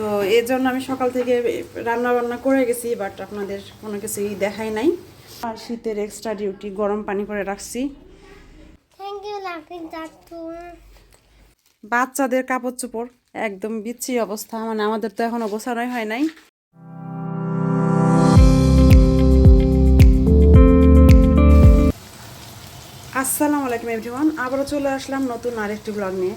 তো এর জন্য আমি সকাল থেকে রান্না বান্না করে গেছি বাট আপনাদের কোনো কিছুই দেখাই নাই। আর শীতের এক্সট্রা ডিউটি গরম পানি করে রাখছি। বাচ্চাদের কাপড় চোপড় একদম বিচ্ছি অবস্থা। মানে আমাদের তো এখনও গোছানোই হয় নাই। আসসালামু আলাইকুম এভরিওয়ান আবারও চলে আসলাম নতুন আরেকটি ব্লগ নিয়ে।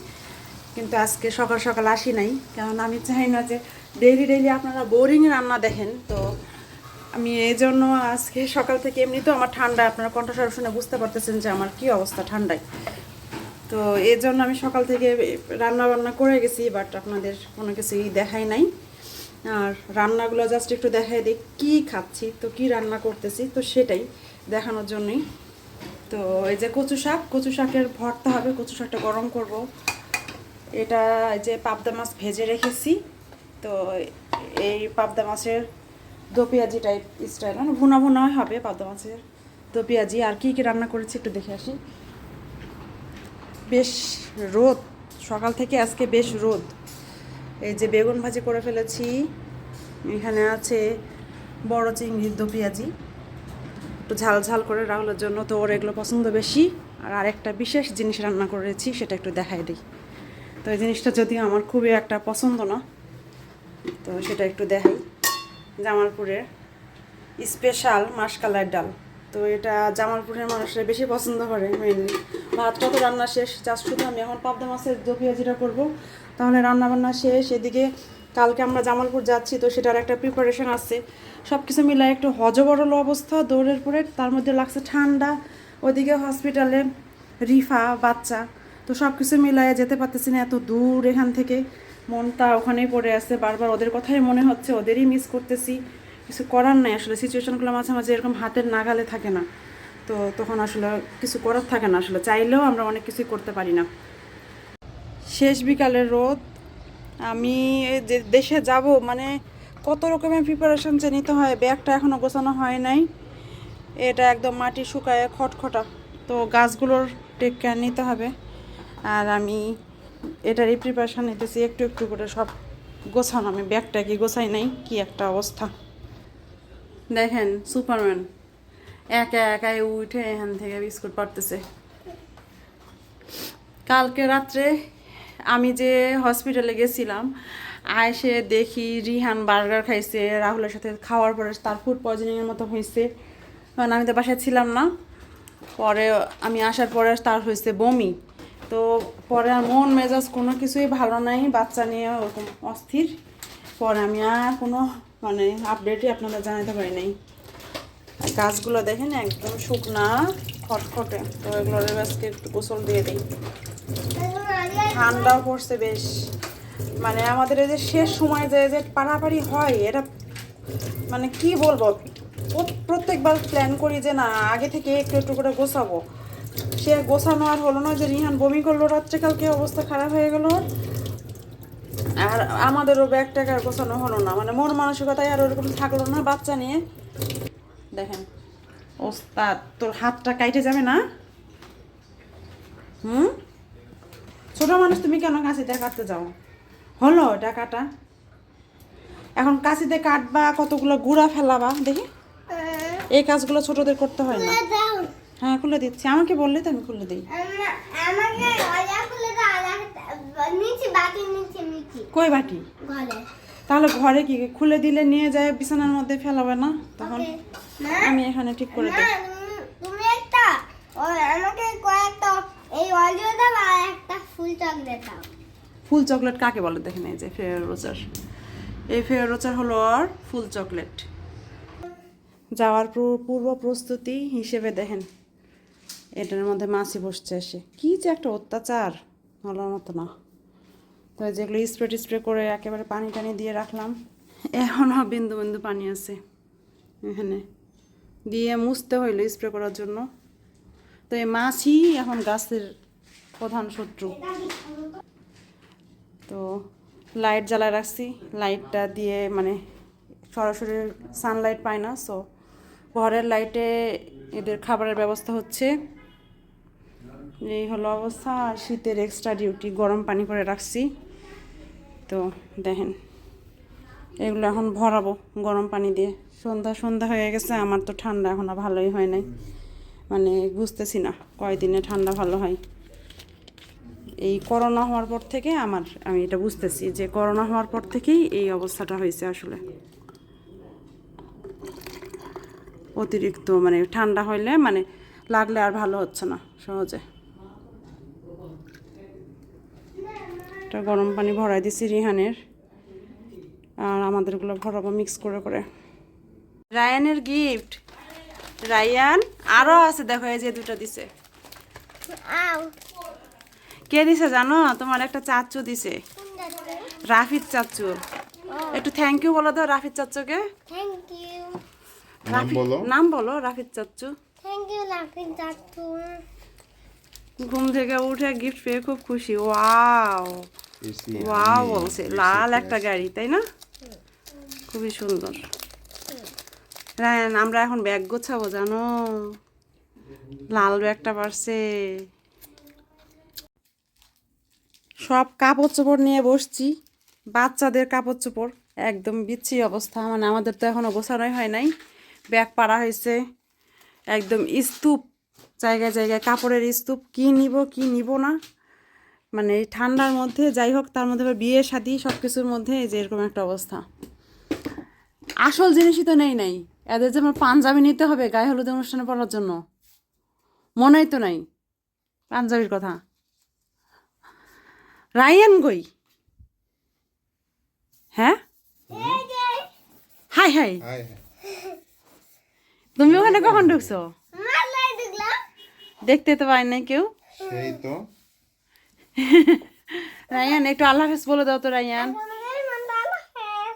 কিন্তু আজকে সকাল সকাল আসি নাই। কারণ আমি চাই না যে ডেইলি ডেইলি আপনারা বোরিং রান্না দেখেন। তো আমি এই জন্য আজকে সকাল থেকে এমনি তো আমার ঠান্ডা আপনারা কণ্ঠস্বর শুনে বুঝতে পারতেছেন যে আমার কি অবস্থা ঠান্ডায়। তো এর জন্য আমি সকাল থেকে রান্না বান্না করে গেছি বাট আপনাদের কোনো কিছুই দেখাই নাই। আর রান্নাগুলো জাস্ট একটু দেখাই দিই, কী খাচ্ছি, তো কি রান্না করতেছি, তো সেটাই দেখানোর জন্যই। তো এই যে কচু শাক, কচু শাকের ভর্তা হবে, কচু শাকটা গরম করব। এটা যে পাবদা মাছ ভেজে রেখেছি, তো এই পাবদা মাছের দোপিয়াজি টাইপ স্টাইল মানে ভুনা ভুনা হবে পাবদা মাছের দো পেঁয়াজি আর কি কি রান্না করেছি একটু দেখে আসি। বেশ রোদ, সকাল থেকে আজকে বেশ রোদ। এই যে বেগুন ভাজি করে ফেলেছি, এখানে আছে বড় চিংড়ির দো পেঁয়াজি একটু ঝাল ঝাল করে রাহুলের জন্য তো ওর এগুলো পছন্দ বেশি। আর আরেকটা বিশেষ জিনিস রান্না করেছি, সেটা একটু দেখাই দিই। তো এই জিনিসটা যদিও আমার খুবই একটা পছন্দ না, তো সেটা একটু দেখাই। জামালপুরের স্পেশাল মাসকালার ডাল। তো এটা জামালপুরের মানুষরা বেশি পছন্দ করে মেনলি ভাতটা তো রান্না শেষ জাস্ট শুধু আমি এখন পাবদা মাছের দো পেঁয়াজিটা করব। তাহলে রান্না বান্না শেষ, এদিকে কালকে আমরা জামালপুর যাচ্ছি, তো সেটার একটা প্রিপারেশন আছে। সব কিছু মিলাই একটু হজবরল অবস্থা, দৌড়ের পরে তার মধ্যে লাগছে ঠান্ডা। ওদিকে হসপিটালে রিফা, বাচ্চা। তো সব কিছু মিলাই যেতে পারতেছি না, এত দূর এখান থেকে। মনটা ওখানেই পড়ে আছে। বারবার ওদের কথাই মনে হচ্ছে, ওদেরই মিস করতেছি। কিছু করার নাই আসলে সিচুয়েশনগুলো মাঝে মাঝে এরকম হাতের নাগালে থাকে না। তো তখন আসলে কিছু করার থাকে না আসলে, চাইলেও আমরা অনেক কিছুই করতে পারি না। শেষ বিকালের রোদ, আমি যে দেশে যাব মানে কত রকমের প্রিপারেশন যে নিতে হয়, ব্যাগটা এখনও গোছানো হয় নাই। এটা একদম মাটি শুকায় খটখটা। তো গাছগুলোর টেক কেয়ার নিতে হবে। আর আমি এটারই প্রিপারেশান নিতেছি, একটু একটু করে সব গোছানো। আমি ব্যাগটা কি গোছাই নাই? কি একটা অবস্থা। দেখেন সুপারম্যান একা একাই উঠে এখান থেকে বিস্কুট পারতেছে কালকে রাত্রে আমি যে হসপিটালে গেছিলাম আয়সে দেখি রিহান বার্গার খাইছে, রাহুলের সাথে খাওয়ার পরে তার ফুড পয়জনিংয়ের মতো হয়েছে কারণ আমি তো বাসায় ছিলাম না। পরে আমি আসার পরে তার হয়েছে বমি। তো পরে আর মন মেজাজ কোনো কিছুই ভালো নাই, বাচ্চা নিয়ে ওরকম অস্থির। পরে আমি আর কোনো মানে আপডেটই আপনাদের জানাতে পারি নাই। গাছগুলো দেখেন একদম শুকনা, খটখটে। তো এগুলোর আজকে একটু গোসল দিয়ে দিই। ঠান্ডাও পড়ছে বেশ। মানে আমাদের এই যে শেষ সময় যে যে পাড়াপাড়ি হয়, এটা মানে কি বলব? প্রত- প্রত্যেকবার প্ল্যান করি যে না, আগে থেকে একটু একটু করে গোছাবো। সে গোছানো আর হলো না যে রিহান বমি করল রাত্রে কালকে অবস্থা খারাপ হয়ে গেল। আর আমাদেরও ব্যাগ আর গোছানো হলো না। মানে মন মানসিকতায় আর ওরকম থাকল না বাচ্চা নিয়ে। দেখেন, ওস্তাদ, তোর হাতটা কাইটে যাবে না? হুম? ছোট মানুষ তুমি কেন কাশিতে কাটতে যাও? হলো এটা কাটা। এখন কাশিতে কাটবা, কতগুলো গুঁড়া ফেলাবা, দেখি। এই কাজগুলো ছোটদের করতে হয় না। হ্যাঁ খুলে দিচ্ছি। আমাকে বললে তো আমি খুলে দিই। কই বাটি? তাহলে ঘরে কি খুলে দিলে নিয়ে যায় বিছানার মধ্যে ফেলাবে না? তখন আমি এখানে ঠিক করে দিই। তুমি- তুমি একটা আমাকে কয়েকটা এই অলিও দাও আর একটা ফুল চকলেট দাও। ফুল চকলেট কাকে বলে? দেখেন এই যে ফেয়ার রোচার এই ফেয়ার রোচার হলো আর ফুল চকলেট। যাওয়ার পূর্ব প্রস্তুতি হিসেবে দেখেন। এটার মধ্যে মাছি বসছে এসে। কি যে একটা অত্যাচার, বলার মতো না। তো যেগুলো স্প্রে টিস্প্রে করে একেবারে পানি টানি দিয়ে রাখলাম। এখনও বিন্দু বিন্দু পানি আছে এখানে। দিয়ে মুছতে হইল স্প্রে করার জন্য। তো এই মাছই এখন গাছের প্রধান শত্রু। তো লাইট জ্বালায় রাখছি। লাইটটা দিয়ে মানে সরাসরি সানলাইট পায় না সো ঘরের লাইটে এদের খাবারের ব্যবস্থা হচ্ছে। এই হলো অবস্থা আর শীতের এক্সট্রা ডিউটি গরম পানি করে রাখছি। তো দেখেন, এগুলো এখন ভরাবো গরম পানি দিয়ে। সন্ধ্যা সন্ধ্যা হয়ে গেছে, আমার তো ঠান্ডা এখনও ভালোই হয় নাই। মানে বুঝতেছি না, কয়দিনে ঠান্ডা ভালো হয়। এই করোনা হওয়ার পর থেকে আমার, আমি এটা বুঝতেছি যে করোনা হওয়ার পর থেকেই এই অবস্থাটা হয়েছে আসলে। অতিরিক্ত মানে ঠান্ডা হইলে মানে লাগলে আর ভালো হচ্ছে না সহজে। এটা গরম পানি ভরাই দিছি রিহানের। আর আমাদেরগুলো ভরাবো মিক্স করে করে। রায়ানের গিফট রায়ান আরও আছে দেখো এই যে দুটো দিছে। কে দিছে জানো? তোমার একটা চাচু দিছে। রাফিদ চাচু। একটু থ্যাংক ইউ বলো দাও রাফিদ চাচুকে। থ্যাংক ইউ নাম বলো। নাম বলো রাফিদ চাচু। থ্যাংক ইউ চাটু ঘুম থেকে উঠে গিফট পেয়ে খুব খুশি। ওয়াও। ওয়াও বলছে লাল একটা গাড়ি তাই না খুবই সুন্দর। রায়ন আমরা এখন ব্যাগ গোছাবো জানো? লাল ব্যাগটা পারছে। সব কাপড় চোপড় নিয়ে বসছি। বাচ্চাদের কাপড় চোপড় একদম বিচ্ছি অবস্থা। মানে আমাদের তো এখনও গোছানোই হয় নাই। ব্যাগ পাড়া হয়েছে। একদম স্তূপ জায়গায় জায়গায় কাপড়ের স্তূপ। কি নিব কি নিব না? মানে এই ঠান্ডার মধ্যে যাই হোক তার মধ্যে আবার বিয়ে শাদি সব কিছুর মধ্যে এই যে এরকম একটা অবস্থা। আসল জিনিসই তো নেই নাই। এদের যে আমার পাঞ্জাবি নিতে হবে গায়ে হলুদ অনুষ্ঠানে পড়ার জন্য। মনেই তো নাই। পাঞ্জাবির কথা। রায়ান গই হ্যাঁ? Hi hi. Hi hi. তুমি ওখানে কখন ঢুকছো? দেখতে তো পাই নাই কেউ। সেই তো। রায়ান একটু আল্লাহ হাফেজ বলে দাও তো রায়ান। হ্যাঁ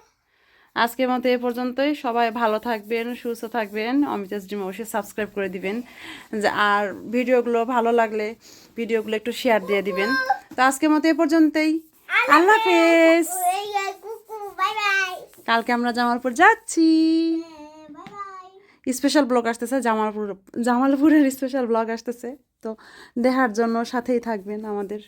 আজকের মতো এ পর্যন্তই। সবাই ভালো থাকবেন সুস্থ থাকবেন। অমিতাস ডিম অবশ্যই সাবস্ক্রাইব করে দিবেন। আর ভিডিওগুলো ভালো লাগলে ভিডিওগুলো একটু শেয়ার দিয়ে দিবেন। তো আজকের মতো এ পর্যন্তই। আল্লাহ হাফেজ। কালকে আমরা জামালপুর যাচ্ছি। বাই। স্পেশাল ব্লগ আসতেছে জামালপুর জামালপুরের স্পেশাল ব্লগ আসতেছে। তো দেখার জন্য সাথেই থাকবেন আমাদের।